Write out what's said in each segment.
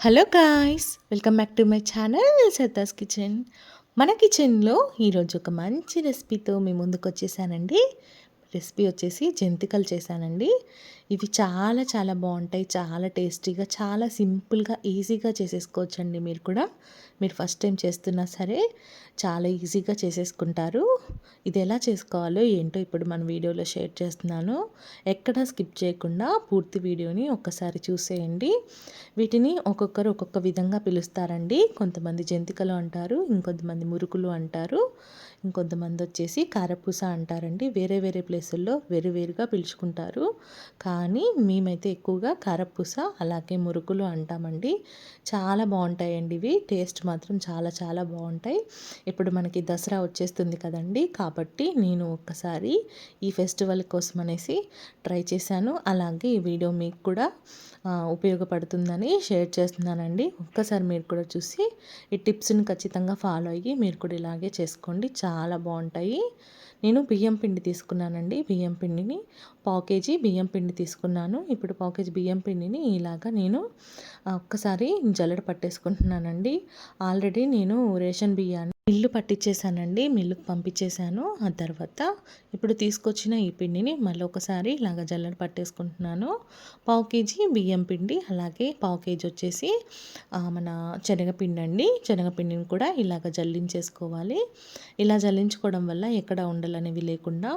Hello guys welcome back to my channel Satha's kitchen మన కిచెన్లో ఈరోజు ఒక మంచి రెసిపీతో మీ ముందుకు వచ్చేసానండి. రెసిపీ వచ్చేసి జంతికలు చేశానండి. ఇవి చాలా చాలా బాగుంటాయి. చాలా టేస్టీగా చాలా సింపుల్గా ఈజీగా చేసేసుకోవచ్చండి మీరు కూడా. మీరు ఫస్ట్ టైం చేస్తున్నా సరే చాలా ఈజీగా చేసేసుకుంటారు. ఇది ఎలా చేసుకోవాలో ఏంటో ఇప్పుడు మన వీడియోలో షేర్ చేస్తున్నాను. ఎక్కడ స్కిప్ చేయకుండా పూర్తి వీడియోని ఒక్కసారి చూసేయండి. వీటిని ఒక్కొక్కరు ఒక్కొక్క విధంగా పిలుస్తారండి. కొంతమంది జంతికలు అంటారు ఇంకొంతమంది మురుకులు అంటారు ఇంకొంతమంది వచ్చేసి కారపూస అంటారండి. వేరే వేరే ప్లేస్ ప్లేసుల్లో వేరువేరుగా పిలుచుకుంటారు. కానీ మేమైతే ఎక్కువగా కారపూస అలాగే మురుకులు అంటామండి. చాలా బాగుంటాయండి ఇవి. టేస్ట్ మాత్రం చాలా చాలా బాగుంటాయి. ఇప్పుడు మనకి దసరా వచ్చేస్తుంది కదండి. కాబట్టి నేను ఒక్కసారి ఈ ఫెస్టివల్ కోసం అనేసి ట్రై చేశాను. అలాగే ఈ వీడియో మీకు కూడా ఉపయోగపడుతుందని షేర్ చేస్తున్నానండి. ఒక్కసారి మీరు కూడా చూసి ఈ టిప్స్ని ఖచ్చితంగా ఫాలో అయ్యి మీరు కూడా ఇలాగే చేసుకోండి. చాలా బాగుంటాయి. నేను బియ్యం పిండి తీసుకున్నానండి. బియ్యం పిండిని పావు కేజీ బియ్యం పిండి తీసుకున్నాను. ఇప్పుడు పావు కేజీ బియ్యం పిండిని ఇలాగా నేను ఒక్కసారి జల్లెడ పట్టేసుకుంటున్నానండి. ఆల్రెడీ నేను రేషన్ బియ్యాన్ని మిల్లు పట్టించేసానండి మిల్లుకు పంపించేశాను. ఆ తర్వాత ఇప్పుడు తీసుకొచ్చిన ఈ పిండిని మళ్ళీ ఒకసారి ఇలాగ జల్లెడ పట్టేసుకుంటున్నాను. పావు కేజీ బియ్యం పిండి అలాగే పావు కేజీ వచ్చేసి మన శనగపిండి అండి శనగపిండిని కూడా ఇలాగ జల్లించేసుకోవాలి. ఇలా జల్లించుకోవడం వల్ల ఎక్కడ ఉండలనేవి లేకుండా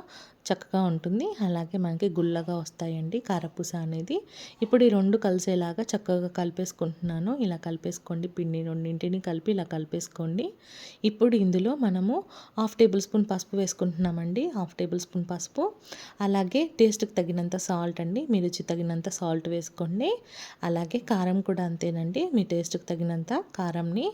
చక్కగా ఉంటుంది. అలాగే మనకి గుల్లగా వస్తాయండి కారపూస అనేది. ఇప్పుడు ఈ రెండు కలిసేలాగా చక్కగా కలిపేసుకుంటున్నాను. ఇలా కలిపేసుకోండి. పిండి రెండింటిని కలిపి ఇలా కలిపేసుకోండి. ఇప్పుడు ఇందులో మనము హాఫ్ టేబుల్ స్పూన్ పసుపు వేసుకుంటున్నామండి. హాఫ్ టేబుల్ స్పూన్ పసుపు. అలాగే టేస్ట్కి తగినంత సాల్ట్ అండి. మీ రుచి తగినంత సాల్ట్ వేసుకోండి. అలాగే కారం కూడా అంతేనండి. మీ టేస్ట్కి తగినంత కారంని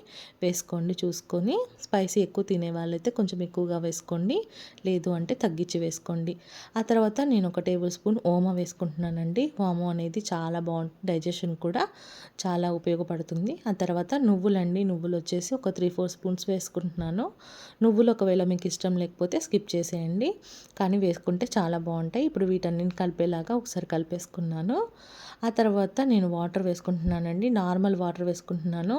వేసుకోండి చూసుకొని. స్పైసీ ఎక్కువ తినే వాళ్ళైతే కొంచెం ఎక్కువగా వేసుకోండి. లేదు అంటే తగ్గించి వేసుకోండి. వేసుకోండి. ఆ తర్వాత నేను ఒక టేబుల్ స్పూన్ ఓమ వేసుకుంటున్నానండి. ఓమ అనేది చాలా బాగుంటుంది డైజెషన్ కూడా చాలా ఉపయోగపడుతుంది. ఆ తర్వాత నువ్వులండి. నువ్వులు వచ్చేసి ఒక త్రీ ఫోర్ స్పూన్స్ వేసుకుంటున్నాను. నువ్వులు ఒకవేళ మీకు ఇష్టం లేకపోతే స్కిప్ చేసేయండి. కానీ వేసుకుంటే చాలా బాగుంటాయి. ఇప్పుడు వీటన్నిటిని కలిపేలాగా ఒకసారి కలిపేసుకున్నాను. ఆ తర్వాత నేను వాటర్ వేసుకుంటున్నానండి. నార్మల్ వాటర్ వేసుకుంటున్నాను.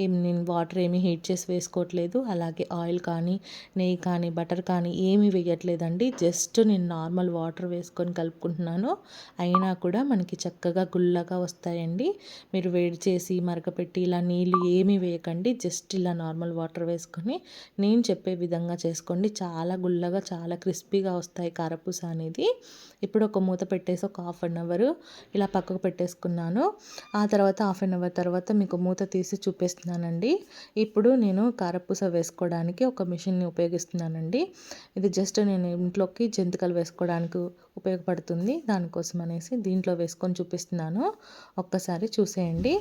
ఏం నేను వాటర్ ఏమి హీట్ చేసి వేసుకోవట్లేదు. అలాగే ఆయిల్ కానీ నెయ్యి కానీ బటర్ కానీ ఏమీ వేయట్లేదండి. జస్ట్ నేను నార్మల్ వాటర్ వేసుకొని కలుపుకుంటున్నాను. అయినా కూడా మనకి చక్కగా గుల్లగా వస్తాయండి. మీరు వేడి చేసి మరకపెట్టి ఇలా నీళ్ళు ఏమీ వేయకండి. జస్ట్ ఇలా నార్మల్ వాటర్ వేసుకొని నేను చెప్పే విధంగా చేసుకోండి. చాలా గుల్లగా చాలా క్రిస్పీగా వస్తాయి కారపూస అనేది. ఇప్పుడు ఒక మూత పెట్టేసి ఒక హాఫ్ అన్ అవర్ ఇలా పక్కకు పెట్టేసుకున్నాను. ఆ తర్వాత హాఫ్ అన్ అవర్ తర్వాత మీకు మూత తీసి చూపిస్తున్నానండి. ఇప్పుడు నేను కారపూస వేసుకోవడానికి ఒక మిషన్ని ఉపయోగిస్తున్నానండి. ఇది జస్ట్ నేను ఇంట్లోకి జంతికలు వేసుకోవడానికి ఉపయోగపడుతుంది. దానికోసం అనేసి దీంట్లో వేసుకొని చూపిస్తున్నాను. ఒక్కసారి చూసేయండి.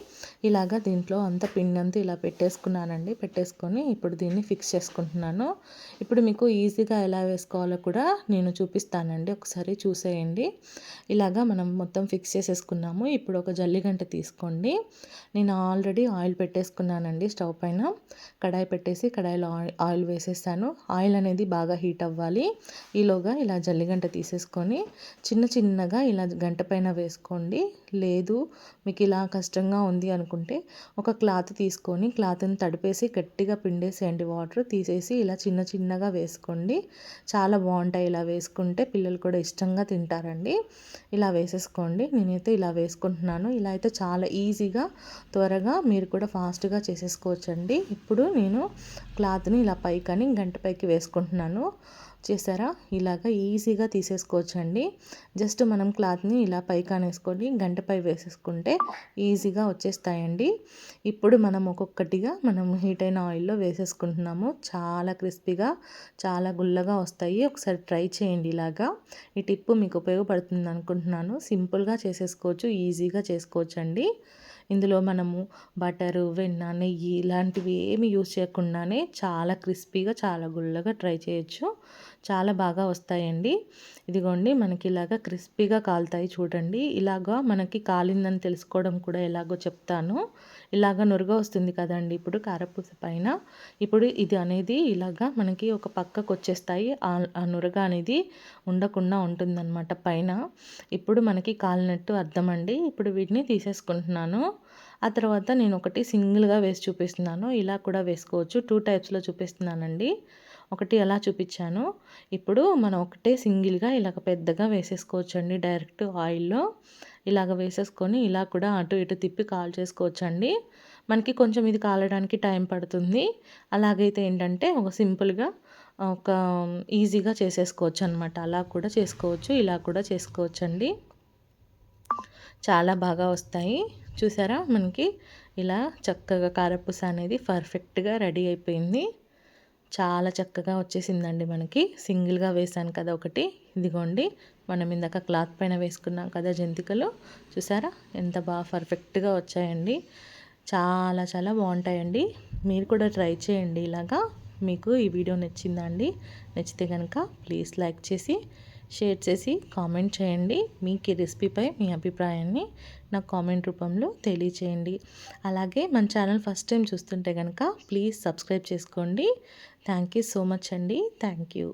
ఇలాగా దీంట్లో అంత పిండి అంతా ఇలా పెట్టేసుకున్నానండి. పెట్టేసుకొని ఇప్పుడు దీన్ని ఫిక్స్ చేసుకుంటున్నాను. ఇప్పుడు మీకు ఈజీగా ఎలా వేసుకోవాలో కూడా నేను చూపిస్తానండి. ఒకసారి చూసేయండి. ఇలాగా మనం మొత్తం ఫిక్స్ చేసేసుకున్నాము ఇప్పుడు ఒక జల్లిగంట తీసుకోండి. నేను ఆల్రెడీ ఆయిల్ పెట్టేసుకున్నానండి స్టవ్ పైన. కడాయి పెట్టేసి కడాయిలో ఆయిల్ వేసేసాను. ఆయిల్ అనేది బాగా హీట్ అవ్వాలి. ఈలోగా ఇలా జల్లిగంట తీసేసుకొని చిన్న చిన్నగా ఇలా గంట పైన వేసుకోండి. లేదు మీకు ఇలా కష్టంగా ఉంది అనుకుంటే ఒక క్లాత్ తీసుకొని క్లాత్ని తడిపేసి గట్టిగా పిండేసేయండి వాటర్. తీసేసి ఇలా చిన్న చిన్నగా వేసుకోండి. చాలా బాగుంటాయి ఇలా వేసుకుంటే. పిల్లలు కూడా ఇష్టంగా తింటారండి. ఇలా వేసేసుకోండి. నేనైతే ఇలా వేసుకుంటున్నాను. ఇలా అయితే చాలా ఈజీగా త్వరగా మీరు కూడా ఫాస్ట్గా చేసేసుకోవచ్చండి. ఇప్పుడు నేను క్లాత్ని ఇలా పైకని గంట పైకి వేసుకుంటున్నాను. చేసారా ఇలాగ ఈజీగా తీసేసుకోవచ్చండి. జస్ట్ మనం క్లాత్ని ఇలా పైకానేసుకొని గంటపై వేసేసుకుంటే ఈజీగా వచ్చేస్తాయండి. ఇప్పుడు మనం ఒక్కొక్కటిగా మనం హీట్ అయిన ఆయిల్లో వేసేసుకుంటున్నాము. చాలా క్రిస్పీగా చాలా గుల్లగా వస్తాయి. ఒకసారి ట్రై చేయండి ఇలాగా. ఈ టిప్పు మీకు ఉపయోగపడుతుంది అనుకుంటున్నాను. సింపుల్గా చేసేసుకోవచ్చు ఈజీగా చేసుకోవచ్చు అండి ఇందులో మనము బటరు వెన్న నెయ్యి ఇలాంటివి ఏమి యూజ్ చేయకుండానే చాలా క్రిస్పీగా చాలా గుల్లగా ట్రై చేయొచ్చు. చాలా బాగా వస్తాయండి. ఇదిగోండి మనకి ఇలాగ క్రిస్పీగా కాలుతాయి చూడండి. ఇలాగా మనకి కాలిందని తెలుసుకోవడం కూడా ఎలాగో చెప్తాను. ఇలాగ నురుగ వస్తుంది కదండి ఇప్పుడు కారపూస పైన. ఇప్పుడు ఇది అనేది ఇలాగా మనకి ఒక పక్కకు వచ్చేస్తాయి ఆ నురగ అనేది ఉండకుండా ఉంటుందన్నమాట పైన. ఇప్పుడు మనకి కాలినట్టు అర్థమండి. ఇప్పుడు వీటిని తీసేసుకుంటున్నాను. ఆ తర్వాత నేను ఒకటి సింగిల్గా వేసి చూపిస్తున్నాను. ఇలా కూడా వేసుకోవచ్చు. టూ టైప్స్లో చూపిస్తున్నానండి. ఒకటి అలా చూపించాను. ఇప్పుడు మనం ఒకటే సింగిల్గా ఇలాగ పెద్దగా వేసేసుకోవచ్చు అండి డైరెక్ట్ ఆయిల్లో ఇలాగ వేసేసుకొని ఇలా కూడా అటు ఇటు తిప్పి కాల్ చేసుకోవచ్చండి. మనకి కొంచెం ఇది కాలడానికి టైం పడుతుంది. అలాగైతే ఏంటంటే ఒక సింపుల్గా ఒక ఈజీగా చేసేసుకోవచ్చు అనమాట అలా కూడా చేసుకోవచ్చు ఇలా కూడా చేసుకోవచ్చు అండి చాలా బాగా వస్తాయి. చూసారా? మనకి ఇలా చక్కగా కారపూస అనేది పర్ఫెక్ట్గా రెడీ అయిపోయింది. చాలా చక్కగా వచ్చేసిందండి మనకి. సింగిల్గా వేసాను కదా ఒకటి. ఇదిగోండి మనం ఇందాక క్లాత్ పైన వేసుకున్నాం కదా జంతికలు. చూసారా? ఎంత బాగా పర్ఫెక్ట్గా వచ్చాయండి. చాలా చాలా బాగుంటాయండి. మీరు కూడా ట్రై చేయండి ఇలాగా. మీకు ఈ వీడియో నచ్చిందా అండి? నచ్చితే కనుక ప్లీజ్ లైక్ చేసి షేర్ చేసి కామెంట్ చేయండి. మీకు ఈ రెసిపీపై మీ అభిప్రాయాన్ని నాకు కామెంట్ రూపంలో తెలియచేయండి. అలాగే మన ఛానల్ ఫస్ట్ టైం చూస్తుంటే కనుక ప్లీజ్ సబ్స్క్రైబ్ చేసుకోండి. థ్యాంక్ యూ సో మచ్ అండి. Thank you